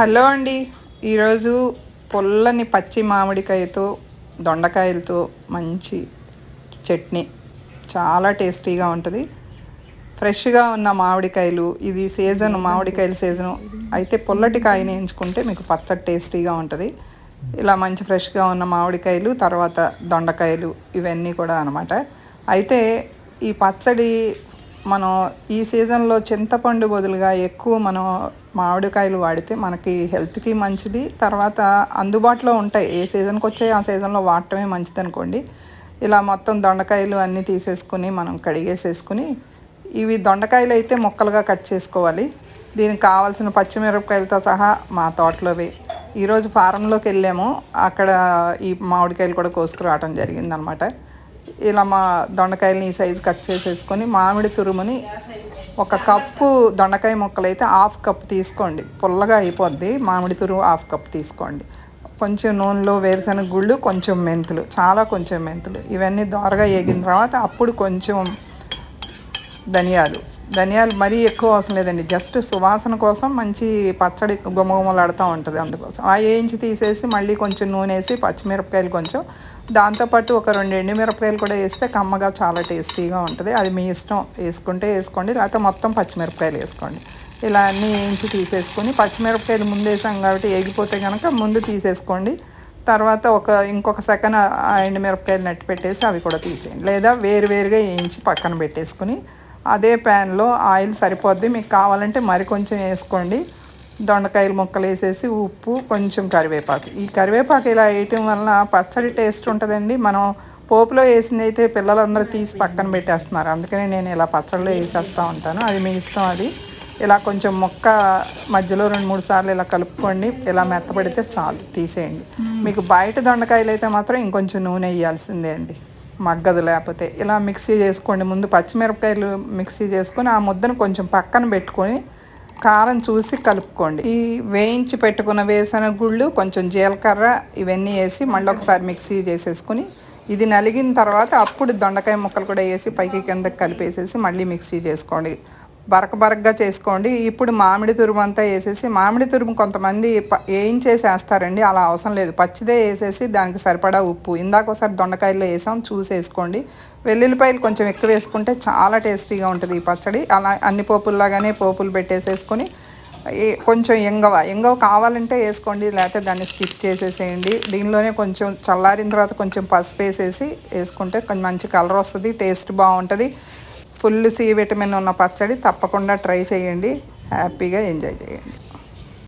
Hello అండి. ఈరోజు పొల్లని పచ్చి మామిడికాయతో దొండకాయలతో మంచి చట్నీ. చాలా టేస్టీగా ఉంటుంది. ఫ్రెష్గా ఉన్న మామిడికాయలు ఇది సీజన్ మామిడికాయల సీజను అయితే పొల్లటి కాయని ఎంచుకుంటే మీకు పచ్చడి టేస్టీగా ఉంటుంది. ఇలా మంచి ఫ్రెష్గా ఉన్న మామిడికాయలు తర్వాత దొండకాయలు ఇవన్నీ కూడా అనమాట. అయితే ఈ పచ్చడి మనం ఈ సీజన్లో చింతపండు బదులుగా ఎక్కువ మనం మామిడికాయలు వాడితే మనకి హెల్త్కి మంచిది. తర్వాత అందుబాటులో ఉంటాయి. ఏ సీజన్కి వచ్చాయి ఆ సీజన్లో వాడటమే మంచిది అనుకోండి. ఇలా మొత్తం దొండకాయలు అన్నీ తీసేసుకుని మనం కడిగేసేసుకుని ఇవి దొండకాయలు అయితే ముక్కలుగా కట్ చేసుకోవాలి. దీనికి కావాల్సిన పచ్చిమిరపకాయలతో సహా మా తోటలోవి. ఈరోజు ఫారంలోకి వెళ్ళాము. అక్కడ ఈ మామిడికాయలు కూడా కోసుకురావటం జరిగిందనమాట. ఇలా మా దొండకాయలని ఈ సైజు కట్ చేసేసుకొని మామిడి తురుముని ఒక కప్పు దొండకాయ ముక్కలు అయితే హాఫ్ కప్ తీసుకోండి. పుల్లగా అయిపోద్ది. మామిడి తురుము హాఫ్ కప్ తీసుకోండి. కొంచెం నూనెలో వేరుశనగ గుళ్ళు కొంచెం మెంతులు చాలా కొంచెం మెంతులు. ఇవన్నీ దోరగా వేగిన తర్వాత అప్పుడు కొంచెం ధనియాలు. ధనియాలు మరీ ఎక్కువ అవసరం లేదండి. జస్ట్ సువాసన కోసం మంచి పచ్చడి గుమగుమలాడుతూ ఉంటుంది అందుకోసం. ఆ వేయించి తీసేసి మళ్ళీ కొంచెం నూనె వేసి పచ్చిమిరపకాయలు కొంచెం. దాంతోపాటు ఒక రెండు ఎండుమిరపకాయలు కూడా వేస్తే కమ్మగా చాలా టేస్టీగా ఉంటుంది. అది మీ ఇష్టం. వేసుకుంటే వేసుకోండి. లేకపోతే మొత్తం పచ్చిమిరపకాయలు వేసుకోండి. ఇలా అన్నీ వేయించి తీసేసుకొని పచ్చిమిరపకాయలు ముందు వేసాం కాబట్టి వేగిపోతే కనుక ముందు తీసేసుకోండి. తర్వాత ఒక ఇంకొక సెకండ్ ఆ ఎండుమిరపకాయలు నెట్టి పెట్టేసి అవి కూడా తీసేయండి. లేదా వేరు వేరుగా వేయించి పక్కన పెట్టేసుకుని అదే ప్యాన్లో ఆయిల్ సరిపోద్ది. మీకు కావాలంటే మరి కొంచెం వేసుకోండి. దొండకాయలు ముక్కలు వేసేసి ఉప్పు కొంచెం కరివేపాకు. ఈ కరివేపాకు ఇలా వేయటం వలన పచ్చడి టేస్ట్ ఉంటుందండి. మనం పోపులో వేసింది అయితే పిల్లలందరూ తీసి పక్కన పెట్టేస్తున్నారు. అందుకని నేను ఇలా పచ్చడిలో వేసేస్తూ ఉంటాను. అది మీ ఇష్టం అది. ఇలా కొంచెం మొక్క మధ్యలో రెండు మూడు సార్లు ఇలా కలుపుకోండి. ఇలా మెత్తపడితే చాలు తీసేయండి. మీకు బయట దొండకాయలు అయితే మాత్రం ఇంకొంచెం నూనె వేయాల్సిందే అండి. మగ్గదు లేకపోతే. ఇలా మిక్సీ చేసుకోండి. ముందు పచ్చిమిరపకాయలు మిక్సీ చేసుకొని ఆ ముద్దను కొంచెం పక్కన పెట్టుకొని కారం చూసి కలుపుకోండి. ఈ వేయించి పెట్టుకున్న వేసిన గుళ్ళు కొంచెం జీలకర్ర ఇవన్నీ వేసి మళ్ళీ ఒకసారి మిక్సీ చేసేసుకుని ఇది నలిగిన తర్వాత అప్పుడు దొండకాయ ముక్కలు కూడా వేసి పైకి కిందకి కలిపేసేసి మళ్ళీ మిక్సీ చేసుకోండి. బరక బరకగా చేసుకోండి. ఇప్పుడు మామిడి తురుము అంతా వేసేసి మామిడి తురుము కొంతమంది వేయించేసి వేస్తారండి అలా అవసరం లేదు. పచ్చిదే వేసేసి దానికి సరిపడా ఉప్పు. ఇందాక ఒకసారి దొండకాయల్లో వేసాం చూసి వేసుకోండి. వెల్లుల్లిపాయలు కొంచెం ఎక్కువ వేసుకుంటే చాలా టేస్టీగా ఉంటుంది ఈ పచ్చడి. అలా అన్ని పోపుల్లాగానే పోపులు పెట్టేసేసుకొని కొంచెం ఎంగవ. ఎంగవ కావాలంటే వేసుకోండి లేకపోతే దాన్ని స్కిప్ చేసేసేయండి. దీనిలోనే కొంచెం చల్లారిన తర్వాత కొంచెం పసుపు వేసేసి వేసుకుంటే కొంచెం మంచి కలర్ వస్తుంది టేస్ట్ బాగుంటుంది. ఫుల్ సి విటమిన్ ఉన్న పచ్చడి తప్పకుండా ట్రై చేయండి. హ్యాపీగా ఎంజాయ్ చేయండి.